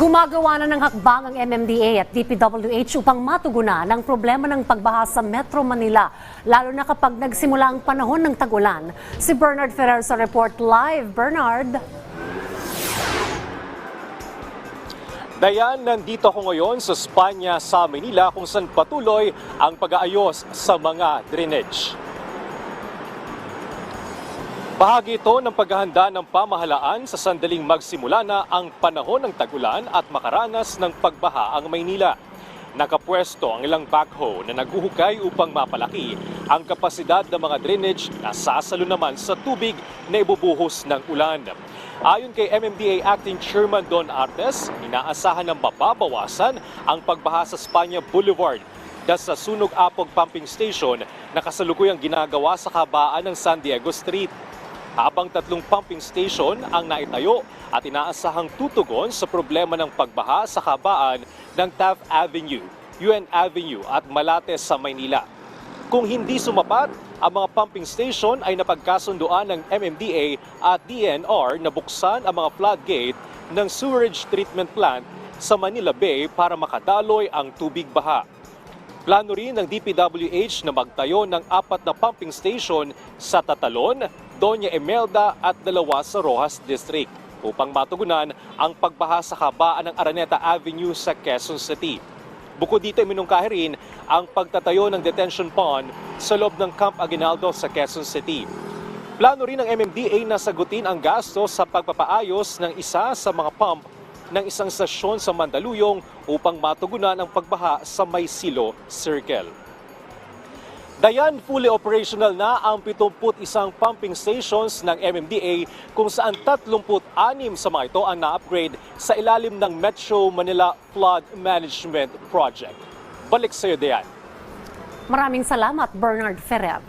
Gumagawa na ng hakbang ang MMDA at DPWH upang matugunan ang problema ng pagbaha sa Metro Manila, lalo na kapag nagsimula ang panahon ng tagulan. Si Bernard Ferrer sa report live. Bernard? Dayan, nandito ako ngayon sa Spanya sa Manila kung saan patuloy ang pag-aayos sa mga drainage. Bahagi ito ng paghahanda ng pamahalaan sa sandaling magsimula na ang panahon ng tagulan at makaranas ng pagbaha ang Maynila. Nakapwesto ang ilang backhoe na naghuhukay upang mapalaki ang kapasidad ng mga drainage na sasalo naman sa tubig na ibubuhos ng ulan. Ayon kay MMDA Acting Chairman Don Artes, inaasahan na mababawasan ang pagbaha sa Spanya Boulevard dahil sa Sunog Apog Pumping Station na kasalukuyang ginagawa sa kabaan ng San Diego Street. Habang tatlong pumping station ang naitayo at inaasahang tutugon sa problema ng pagbaha sa kabaan ng Taft Avenue, UN Avenue at Malate sa Maynila. Kung hindi sumapat, ang mga pumping station ay napagkasunduan ng MMDA at DNR na buksan ang mga floodgate ng sewerage treatment plant sa Manila Bay para makadaloy ang tubig baha. Plano rin ng DPWH na magtayo ng apat na pumping station sa Tatalon, Doña Emelda at dalawa sa Rojas District upang matugunan ang pagbaha sa kabaan ng Araneta Avenue sa Quezon City. Bukod dito, minungkahi rin ang pagtatayo ng detention pond sa loob ng Camp Aguinaldo sa Quezon City. Plano rin ng MMDA na sagutin ang gasto sa pagpapaayos ng isa sa mga pump ng isang stasyon sa Mandaluyong upang matugunan ang pagbaha sa Maysilo Circle. Dayan, fully operational na ang 71 pumping stations ng MMDA kung saan 36 sa mga ito ang na-upgrade sa ilalim ng Metro Manila Flood Management Project. Balik sa iyo, Dayan. Maraming salamat, Bernard Ferrer.